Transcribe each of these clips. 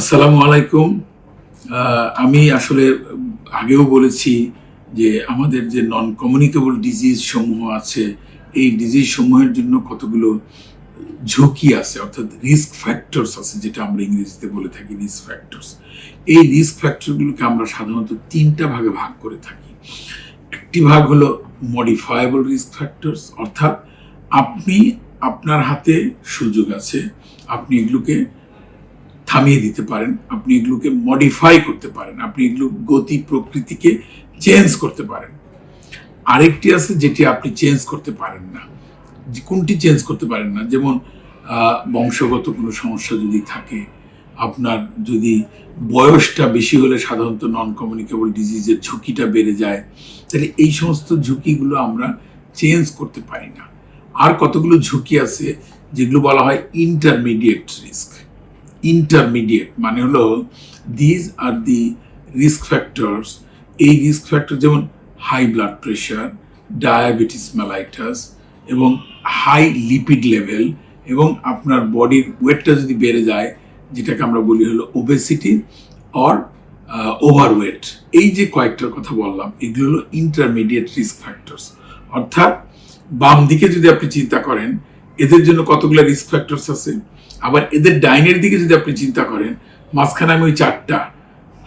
আসসালামু আলাইকুম। আমি আসলে আগেও বলেছি যে আমাদের যে নন কমিউনিকেবল ডিজিজ সমূহ আছে, এই ডিজিজ সমূহের জন্য কতগুলো ঝুঁকি আছে, অর্থাৎ রিস্ক ফ্যাক্টরস আছে, যেটা আমরা ইংরেজিতে বলে থাকি রিস্ক ফ্যাক্টরস এই রিস্ক ফ্যাক্টরগুলোকে আমরা সাধারণত তিনটা ভাগে ভাগ করে থাকি। একটি ভাগ হলো মডিফায়েবল রিস্ক ফ্যাক্টরস অর্থাৎ আপনি আপনার হাতে সুযোগ আছে, আপনি এগুলোকে থামিয়ে দিতে পারেন, আপনি এগুলোকে মডিফাই করতে পারেন, আপনি এগুলো গতি প্রকৃতিকে চেঞ্জ করতে পারেন। আরেকটি আছে যেটি আপনি চেঞ্জ করতে পারেন না। কোনটি চেঞ্জ করতে পারেন না? যেমন বংশগত কোনো সমস্যা যদি থাকে, আপনার যদি বয়সটা বেশি হলে সাধারণত নন কমিউনিকেবল ডিজিজের ঝুঁকিটা বেড়ে যায়, তাহলে এই সমস্ত ঝুঁকিগুলো আমরা চেঞ্জ করতে পারি না। আর কতগুলো ঝুঁকি আছে, যেগুলো বলা হয় ইন্টারমিডিয়েট রিস্ক ইন্টারমিডিয়েট মানে হলো these are the risk factors এই রিস্ক ফ্যাক্টর যেমন high blood pressure diabetes mellitus এবং হাই লিপিড লেভেল এবং আপনার বডির ওয়েটটা যদি বেড়ে যায়, যেটাকে আমরা বলি হলো ওবেসিটি অর ওভারওয়েট এই যে কয়েকটার কথা বললাম, এগুলো হলো ইন্টারমিডিয়েট রিস্ক ফ্যাক্টরস অর্থাৎ বাম দিকে যদি আপনি চিন্তা করেন এদের জন্য কতগুলো রিস্ক ফ্যাক্টরস আছে? আবার এদের ডাইনের দিকে যদি আপনি চিন্তা করেন, মাঝখানে আমি ওই চারটা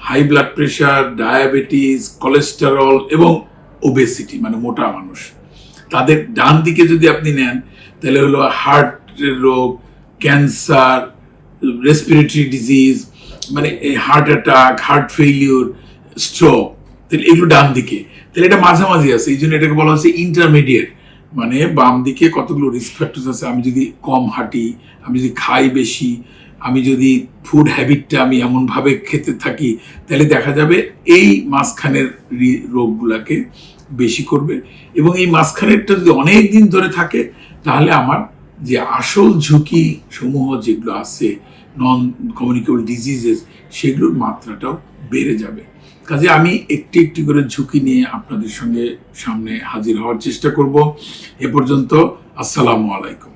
high blood pressure diabetes cholesterol এবং ওবেসিটি মানে মোটা মানুষ। তাদের ডান দিকে যদি আপনি নেন, তাহলে হলো হার্টের রোগ ক্যান্সার রেসপিরেটরি ডিজিজ মানে এই heart attack heart failure stroke তাহলে এগুলো ডান দিকে। তাহলে এটা মাঝামাঝি আছে, এই জন্য এটাকে বলা হচ্ছে ইন্টারমিডিয়েট মানে বাম দিকে কতগুলো রিস্ক ফ্যাক্টর্স আছে? আমি যদি কম হাঁটি, আমি যদি খাই বেশি, আমি যদি ফুড হ্যাবিটটা আমি এমনভাবে খেতে থাকি, তাহলে দেখা যাবে এই মাঝখানের রোগগুলোকে বেশি করবে। এবং এই মাঝখানেরটা যদি অনেক দিন ধরে থাকে, তাহলে আমার যে আসল ঝুঁকি সমূহ যেগুলো আছে নন কমিউনিকেবল ডিজিজেস সেগুলোর মাত্রাটাও বেড়ে যাবে। কাজে আমি একটি একটি করে ঝুঁকি নিয়ে আপনাদের সঙ্গে সামনে হাজির হওয়ার চেষ্টা করব। এ পর্যন্ত আসসালামু আলাইকুম।